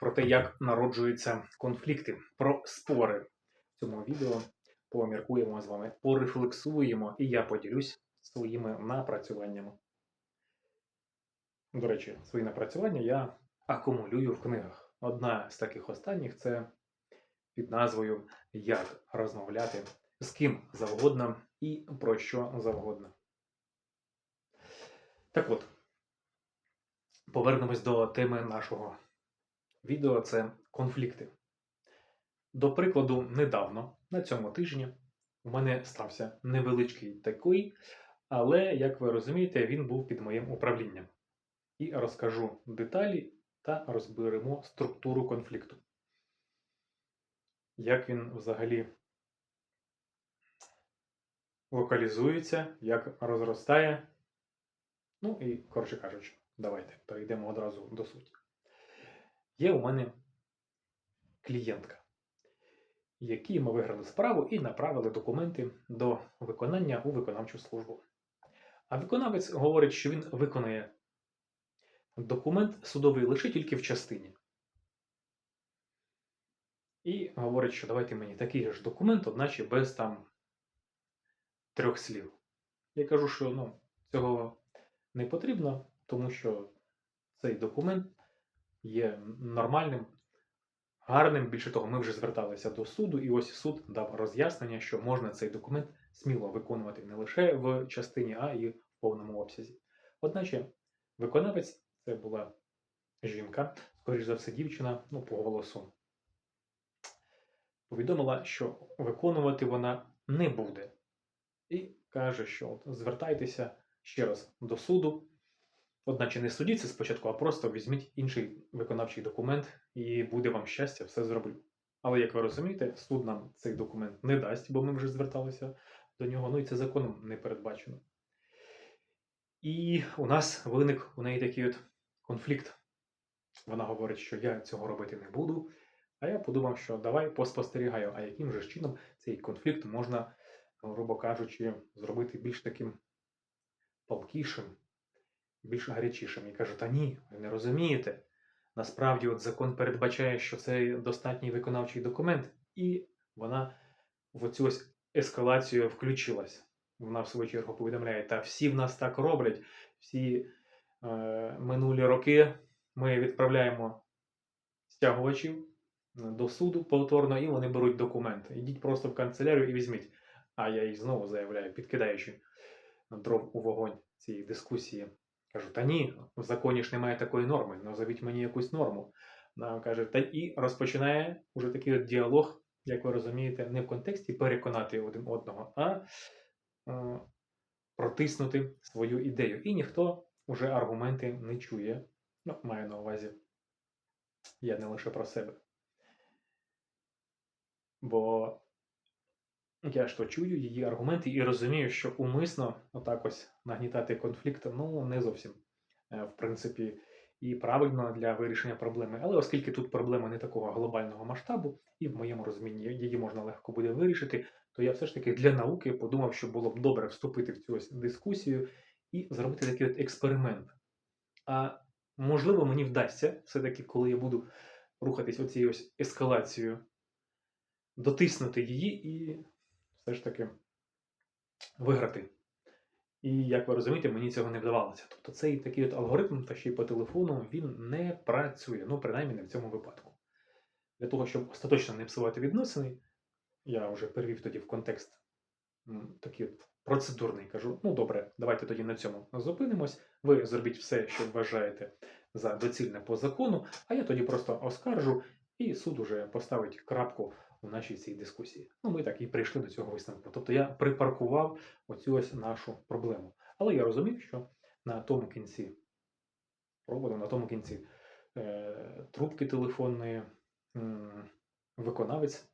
про те, як народжуються конфлікти, про спори. В цьому відео поміркуємо з вами, порефлексуємо, і я поділюсь своїми напрацюваннями. До речі, свої напрацювання я акумулюю в книгах. Одна з таких останніх це під назвою Як розмовляти з ким завгодно і про що завгодно. Так от, повернемось до теми нашого відео це конфлікти. До прикладу, недавно, на цьому тижні, у мене стався невеличкий такий, але, як ви розумієте, він був під моїм управлінням. І розкажу деталі та розберемо структуру конфлікту. Як він взагалі локалізується, як розростає. Ну і, коротше кажучи, давайте перейдемо одразу до суті. Є у мене клієнтка, якій ми виграли справу і направили документи до виконання у виконавчу службу. А виконавець говорить, що він виконає документ судовий лише тільки в частині. І говорить, що давайте мені такий ж документ, одначе без там трьох слів. Я кажу, що ну, цього не потрібно, тому що цей документ є нормальним, гарним. Більше того, ми вже зверталися до суду, і ось суд дав роз'яснення, що можна цей документ сміло виконувати не лише в частині, а і в повному обсязі. Одначе, виконавець це була жінка, скоріш за все, дівчина, ну, по голосу. Повідомила, що виконувати вона не буде. І каже, що от, звертайтеся ще раз до суду. Одначе не судіться спочатку, а просто візьміть інший виконавчий документ, і буде вам щастя, все зроблю. Але, як ви розумієте, суд нам цей документ не дасть, бо ми вже зверталися до нього, ну і це законом не передбачено. І у нас виник у неї такий от конфлікт. Вона говорить, що я цього робити не буду. А я подумав, що давай поспостерігаю, а яким же чином цей конфлікт можна, грубо кажучи, зробити більш таким палкішим, більш гарячішим. І кажу, та ні, ви не розумієте. Насправді, от закон передбачає, що це достатній виконавчий документ, і вона в оцю ось ескалацію включилась. Вона в свою чергу повідомляє, та всі в нас так роблять, всі е, минулі роки ми відправляємо стягувачів до суду повторно, і вони беруть документи. Йдіть просто в канцелярію і візьміть. А я їй знову заявляю, підкидаючи дров у вогонь цієї дискусії. Кажу, та ні, в законі ж немає такої норми, назовіть мені якусь норму. Вона каже, та і розпочинає уже такий от діалог, як ви розумієте, не в контексті переконати один одного, а е, протиснути свою ідею. І ніхто вже аргументи не чує. Ну, маю на увазі, я не лише про себе. Бо я ж то чую її аргументи і розумію, що умисно отак ось нагнітати конфлікт, ну, не зовсім, е, в принципі, і правильно для вирішення проблеми. Але оскільки тут проблема не такого глобального масштабу, і в моєму розумінні її можна легко буде вирішити, то я все ж таки для науки подумав, що було б добре вступити в цю ось дискусію і зробити такий от експеримент. А можливо, мені вдасться, все-таки, коли я буду рухатись оцією ось ескалацією, дотиснути її і все ж таки виграти. І, як ви розумієте, мені цього не вдавалося. Тобто цей такий от алгоритм, та ще й по телефону, він не працює, ну, принаймні не в цьому випадку. Для того, щоб остаточно не псувати відносини, я вже перевів тоді в контекст такий от процедурний. Кажу, ну добре, давайте тоді на цьому зупинимось. Ви зробіть все, що вважаєте за доцільне по закону, а я тоді просто оскаржу, і суд уже поставить крапку у нашій цій дискусії. Ну, ми так і прийшли до цього висновку. Тобто я припаркував оцю ось нашу проблему. Але я розумів, що на тому кінці проводу, на тому кінці е, трубки телефонної, виконавець,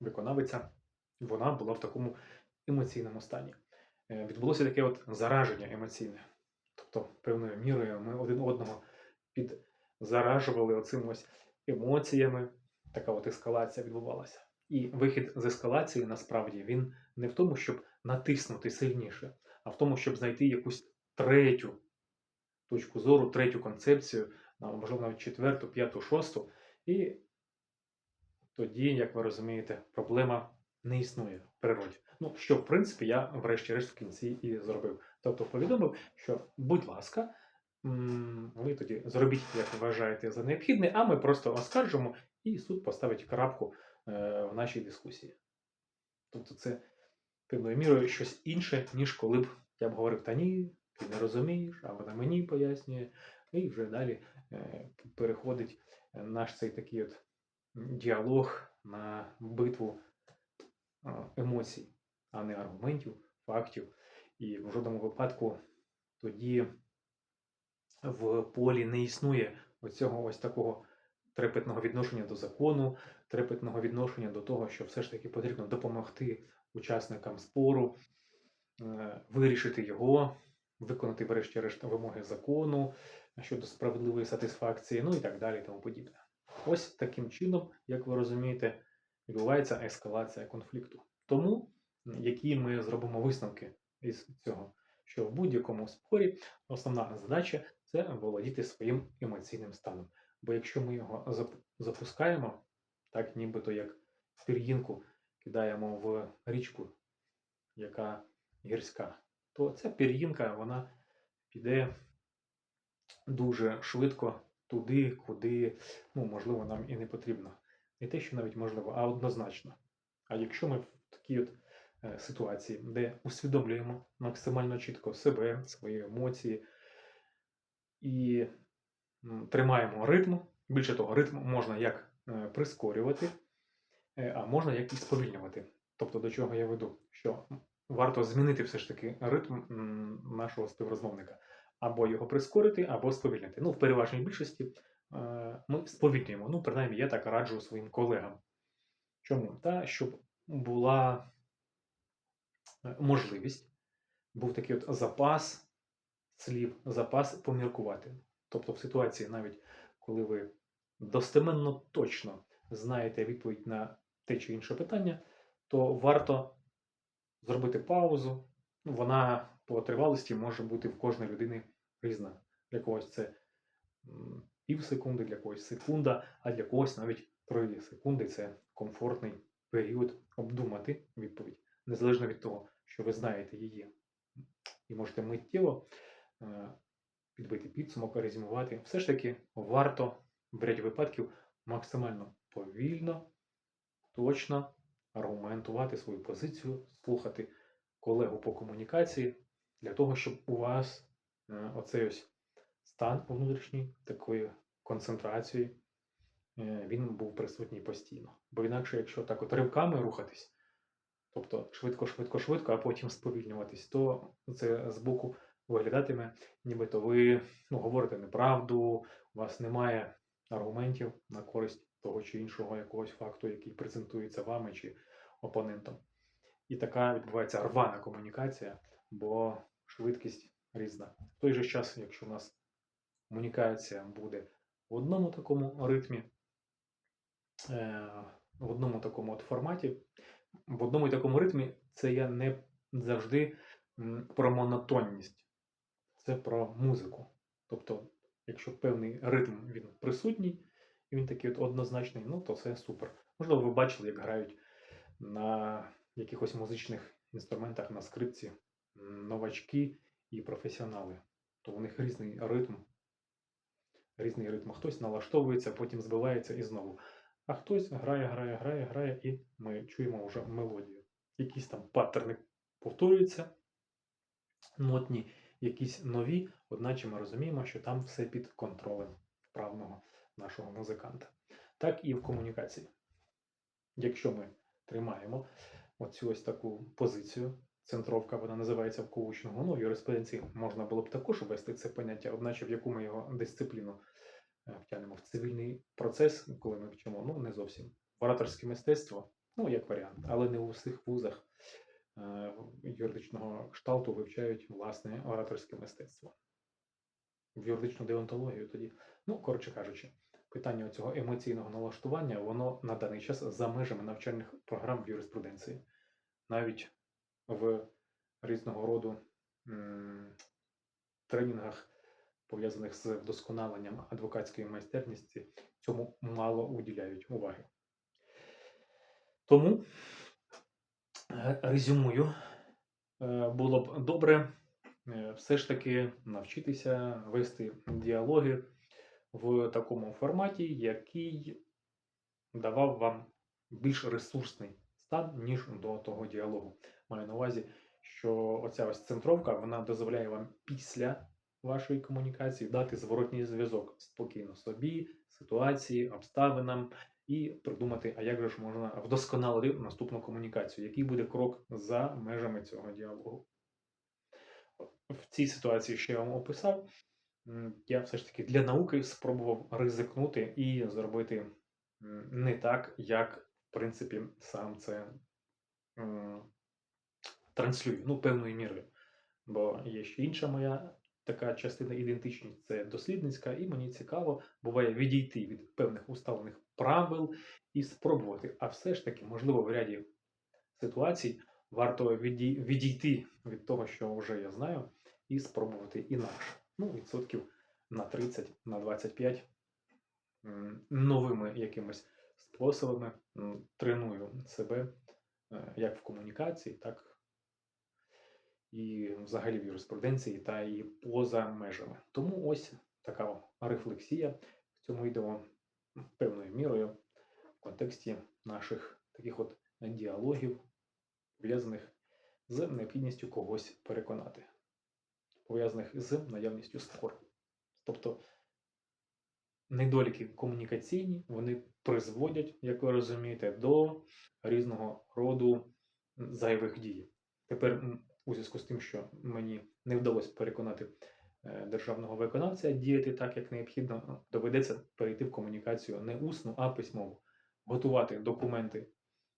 виконавиця, вона була в такому емоційному стані. Е, відбулося таке от зараження емоційне. Тобто, певною мірою ми один одного підзаражували оцим ось емоціями. Така от ескалація відбувалася. І вихід з ескалації насправді він не в тому, щоб натиснути сильніше, а в тому, щоб знайти якусь третю точку зору, третю концепцію, можливо, навіть четверту, п'яту, шосту, І тоді, як ви розумієте, проблема не існує в природі. Ну, що, в принципі, я врешті-решт в кінці і зробив. Тобто повідомив, що, будь ласка, ви тоді зробіть, як вважаєте за необхідне, а ми просто оскаржимо, і суд поставить крапку в нашій дискусії. Тобто це певною мірою щось інше, ніж коли б я б говорив, та ні, ти не розумієш, а вона мені пояснює, і вже далі е, переходить е, наш цей такий от діалог на битву е, емоцій, а не аргументів, фактів. І в жодному випадку тоді в полі не існує оцього ось такого трепетного відношення до закону, трепетного відношення до того, що все ж таки потрібно допомогти учасникам спору, е, вирішити його, виконати, врешті-решт, вимоги закону щодо справедливої сатисфакції, ну і так далі, тому подібне. Ось таким чином, як ви розумієте, відбувається ескалація конфлікту. Тому, які ми зробимо висновки із цього, що в будь-якому спорі основна задача це володіти своїм емоційним станом. Бо якщо ми його запускаємо, так нібито як пір'їнку кидаємо в річку, яка гірська, то ця пір'їнка вона піде дуже швидко туди, куди, ну, можливо, нам і не потрібно. Не те, що навіть можливо, а однозначно. А якщо ми в такій от е, ситуації, де усвідомлюємо максимально чітко себе, свої емоції і тримаємо ритм, більше того, ритм можна як прискорювати, е, а можна як і сповільнювати. Тобто до чого я веду? Що варто змінити все ж таки ритм нашого співрозмовника. Або його прискорити, або сповільнити. Ну, в переважній більшості е, ми сповільнюємо. Ну, принаймні, я так раджу своїм колегам. Чому? Та щоб була е, можливість, був такий от запас слів, запас поміркувати. Тобто, в ситуації, навіть коли ви достеменно точно знаєте відповідь на те чи інше питання, то варто зробити паузу. Ну, Вона по тривалості може бути в кожної людини різна. Для когось це пів секунди, для когось секунда, а для когось навіть 3 секунди це комфортний період обдумати відповідь, незалежно від того, що ви знаєте її. І можете миттєво е, підбити підсумок, резюмувати. Все ж таки варто в ряді випадків максимально повільно, точно аргументувати свою позицію, слухати колегу по комунікації для того, щоб у вас е, оцей ось стан внутрішній такої концентрації е, він був присутній постійно. Бо інакше, якщо так от ривками рухатись, тобто швидко, швидко, швидко, а потім сповільнюватись, то це збоку виглядатиме, нібито ви ну, говорите неправду, у вас немає аргументів на користь того чи іншого якогось факту, який презентується вами чи опонентом. І така відбувається рвана комунікація, бо швидкість різна. В той же час, якщо у нас комунікація буде в одному такому ритмі, е, в одному такому от форматі, в одному і такому ритмі це я не завжди про монотонність, це про музику. Тобто, якщо певний ритм він присутній, і він такий от однозначний, ну то це супер. Можливо, ви бачили, як грають на якихось музичних інструментах на скрипці новачки і професіонали. То у них різний ритм. Різний ритм. Хтось налаштовується, потім збивається і знову. А хтось грає, грає, грає, грає, і ми чуємо вже мелодію. Якісь там паттерни повторюються, нотні, якісь нові, одначе ми розуміємо, що там все під контролем вправного нашого музиканта. Так і в комунікації. Якщо ми тримаємо оцю ось таку позицію, центровка, вона називається в коучингу, ну, в юриспруденції можна було б також ввести це поняття, одначе в яку ми його дисципліну е, втягнемо в цивільний процес, коли ми вчимо, ну не зовсім. Ораторське мистецтво, ну як варіант, але не у всіх вузах юридичного кшталту вивчають власне ораторське мистецтво. В юридичну деонтологію тоді. Ну, коротше кажучи, питання цього емоційного налаштування, воно на даний час за межами навчальних програм в юриспруденції. Навіть в різного роду м, тренінгах пов'язаних з вдосконаленням адвокатської майстерності, цьому мало уділяють уваги. Тому е, резюмую, е, було б добре е, все ж таки навчитися вести діалоги в такому форматі, який давав вам більш ресурсний стан, ніж до того діалогу. Маю на увазі, що оця ось центровка вона дозволяє вам після вашої комунікації дати зворотній зв'язок спокійно собі, ситуації, обставинам і придумати, а як же ж можна вдосконалити наступну комунікацію, який буде крок за межами цього діалогу. В цій ситуації, що я вам описав, я все ж таки для науки спробував ризикнути і зробити не так, як, в принципі, сам це транслюю, ну, певною мірою. Бо є ще інша моя така частина ідентичність це дослідницька, і мені цікаво буває відійти від певних уставлених правил і спробувати. А все ж таки, можливо, в ряді ситуацій варто відійти від того, що вже я знаю, і спробувати інакше. Ну, відсотків на 30, на 25 новими якимись способами треную себе е, як в комунікації, так і взагалі в юриспруденції та і поза межами. Тому ось така рефлексія в цьому відео певною мірою в контексті наших таких от діалогів, пов'язаних з необхідністю когось переконати, пов'язаних з наявністю спору. Тобто недоліки комунікаційні, вони призводять, як ви розумієте, до різного роду зайвих дій. Тепер у зв'язку з тим, що мені не вдалося переконати державного виконавця діяти так, як необхідно, доведеться перейти в комунікацію не усну, а письмову, готувати документи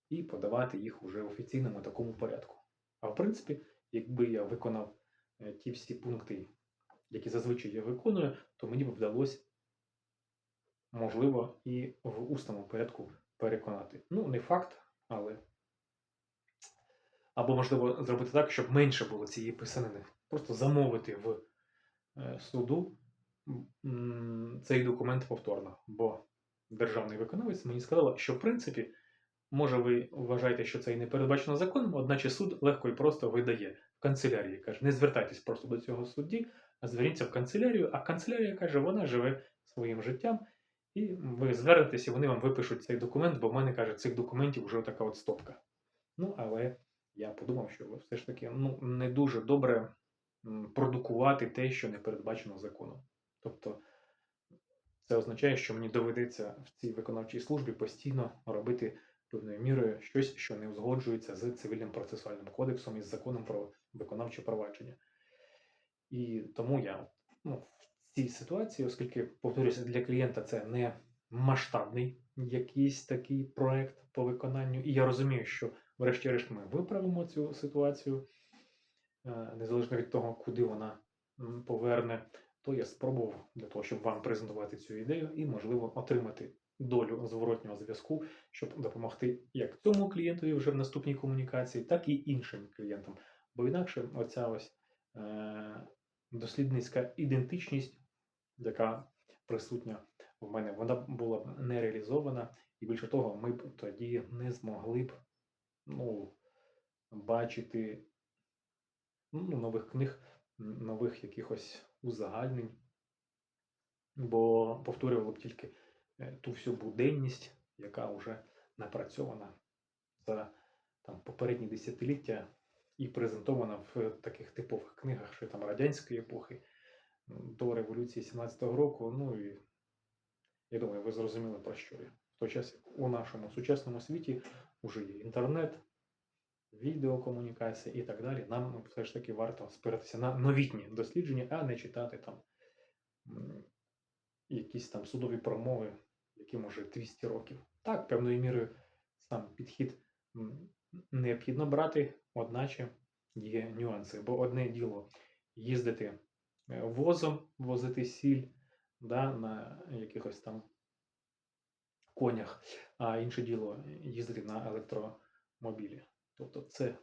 і подавати їх уже в офіційному такому порядку. А в принципі, якби я виконав е, ті всі пункти, які зазвичай я виконую, то мені б вдалося, можливо, і в усному порядку переконати. Ну, не факт, але. Або, можливо, зробити так, щоб менше було цієї писанини. Просто замовити в е, суду цей документ повторно. Бо державний виконавець мені сказала, що в принципі, може, ви вважаєте, що це і не передбачено законом, одначе суд легко і просто видає в канцелярії. Каже, не звертайтесь просто до цього судді, а зверніться в канцелярію, а канцелярія каже, вона живе своїм життям, і ви звернетесь, і вони вам випишуть цей документ, бо в мене каже, цих документів вже така от стопка. Ну, але я подумав, що все ж таки ну, не дуже добре продукувати те, що не передбачено законом. Тобто це означає, що мені доведеться в цій виконавчій службі постійно робити певною мірою щось, що не узгоджується з цивільним процесуальним кодексом і з законом про виконавче провадження. І тому я ну, в цій ситуації, оскільки, повторюся, для клієнта це не масштабний якийсь такий проект по виконанню, і я розумію, що врешті-решт ми виправимо цю ситуацію, незалежно від того, куди вона поверне, то я спробував для того, щоб вам презентувати цю ідею і, можливо, отримати долю зворотнього зв'язку, щоб допомогти як цьому клієнтові вже в наступній комунікації, так і іншим клієнтам. Бо інакше оця ось е, дослідницька ідентичність, яка присутня в мене, вона була б не реалізована, і більше того, ми б тоді не змогли б ну, бачити ну, нових книг, нових якихось узагальнень, бо повторювало б тільки е, ту всю буденність, яка вже напрацьована за там, попередні десятиліття і презентована в таких типових книгах, що там радянської епохи до революції 17-го року. Ну і я думаю, ви зрозуміли про що я. В той час у нашому сучасному світі вже є інтернет, відеокомунікація і так далі. Нам все ж таки варто спиратися на новітні дослідження, а не читати там якісь там судові промови, які може 200 років. Так, певною мірою сам підхід необхідно брати, одначе є нюанси. Бо одне діло їздити е, возом, возити сіль да, на якихось там конях, а інше діло їздити на електромобілі. Тобто це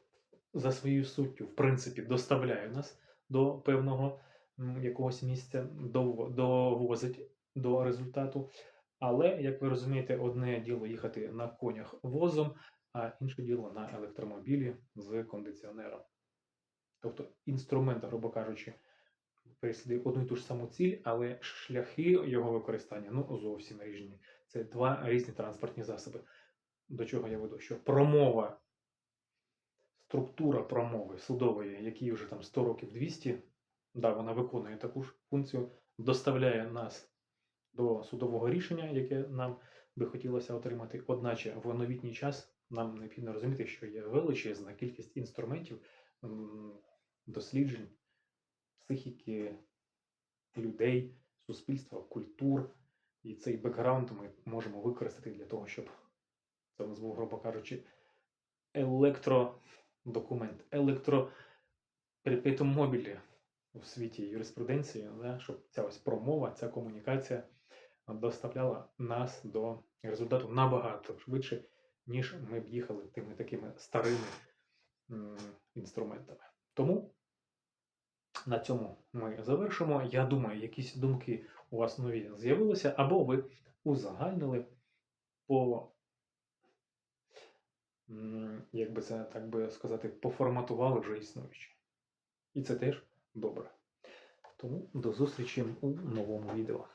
за своєю суттю, в принципі, доставляє нас до певного якогось місця довозить до результату. Але, як ви розумієте, одне діло їхати на конях возом, а інше діло на електромобілі з кондиціонером. Тобто інструмент, грубо кажучи, переслідує одну і ту ж саму ціль, але шляхи його використання ну, зовсім різні. Це два різні транспортні засоби. До чого я веду? Що промова, структура промови судової, якій вже там 100 років 200, да, вона виконує таку ж функцію, доставляє нас до судового рішення, яке нам би хотілося отримати. Одначе в новітній час нам необхідно розуміти, що є величезна кількість інструментів, досліджень, психіки людей, суспільства, культур. І цей бекграунд ми можемо використати для того, щоб це назву, грубо кажучи, електродокумент, електроперпетум мобілі у світі юриспруденції, да, щоб ця ось промова, ця комунікація доставляла нас до результату набагато швидше, ніж ми б їхали тими такими старими м, інструментами. Тому на цьому ми завершимо. Я думаю, якісь думки у вас нові з'явилися, або ви узагальнили по, як би це так би сказати, поформатували вже існуючі. І це теж добре. Тому до зустрічі у новому відео.